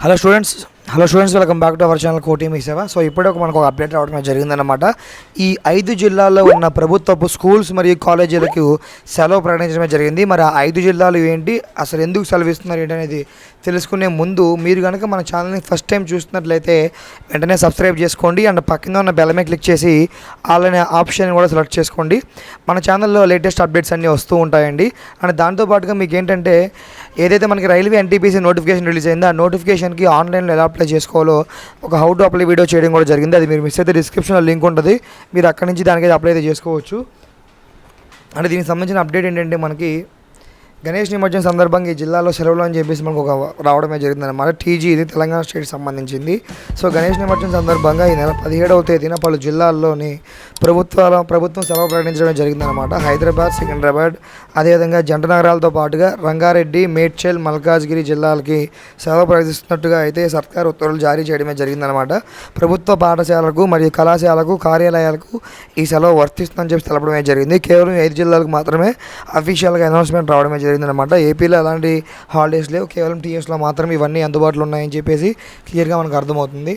Hello students hello students welcome back to our channel కోటి మీ సేవ సో ఇప్పుడే ఒక మనకు ఒక అప్డేట్ రావడం జరిగిందనమాట ఈ ఐదు జిల్లాల్లో ఉన్న ప్రభుత్వపు స్కూల్స్ మరియు కాలేజీలకు సెలవు ప్రకటించడమే జరిగింది. మరి ఆ ఐదు జిల్లాలు ఏంటి? అసలు ఎందుకు సెలవు ఇస్తున్నారు ఏంటి అనేది తెలుసుకునే ముందు మీరు కనుక మన ఛానల్ని ఫస్ట్ టైం చూస్తున్నట్లయితే వెంటనే సబ్స్క్రైబ్ చేసుకోండి. అండ్ పక్కన ఉన్న బెల్ మీద క్లిక్ చేసి వాళ్ళనే ఆప్షన్ కూడా సెలెక్ట్ చేసుకోండి. మన ఛానల్లో లేటెస్ట్ అప్డేట్స్ అన్నీ వస్తూ ఉంటాయండి. అండ్ దాంతోపాటుగా మీకు ఏంటంటే ఏదైతే మనకి రైల్వే ఎన్టీపీసీ నోటిఫికేషన్ రిలీజ్ అయిందో ఆ నోటిఫికేషన్కి ఆన్లైన్లో ఎలా అప్లై చేసుకోవాలో ఒక హౌ టు అప్లై వీడియో చేయడం కూడా జరిగింది. అది మీరు మిస్ అయితే డిస్క్రిప్షన్లో లింక్ ఉంటుంది. మీరు అక్కడి నుంచి దానికైతే అప్లై అయితే చేసుకోవచ్చు. అంటే దీనికి సంబంధించిన అప్డేట్ ఏంటంటే మనకి గణేష్ నిమజ్జనం సందర్భంగా ఈ జిల్లాలో సెలవులు అని చెప్పేసి మనకు ఒక రావడమే జరిగిందన్నమాట. టీజీ ఇది తెలంగాణ స్టేట్ సంబంధించింది. సో గణేష్ నిమజ్జనం సందర్భంగా ఈ నెల పదిహేడవ తేదీన పలు జిల్లాల్లోని ప్రభుత్వాల ప్రభుత్వం సెలవు ప్రకటించడం జరిగిందనమాట హైదరాబాద్ సికింద్రాబాద్ అదేవిధంగా జంట నగరాలతో పాటుగా రంగారెడ్డి మేడ్చల్ మల్కాజ్గిరి జిల్లాలకి సెలవు ప్రకటిస్తున్నట్టుగా అయితే సర్కార్ ఉత్తర్వులు జారీ చేయడమే జరిగిందనమాట ప్రభుత్వ పాఠశాలకు మరియు కళాశాలకు కార్యాలయాలకు ఈ సెలవు వర్తిస్తుందని చెప్పి తెలపడమే జరిగింది. కేవలం ఐదు జిల్లాలకు మాత్రమే అఫీషియల్గా అనౌన్స్మెంట్ రావడమే జరిగిందనమాట ఏపీలో అలాంటి హాలిడేస్ లేవు. కేవలం టీఎస్లో మాత్రమే ఇవన్నీ అందుబాటులో ఉన్నాయని చెప్పేసి క్లియర్గా మనకు అర్థమవుతుంది.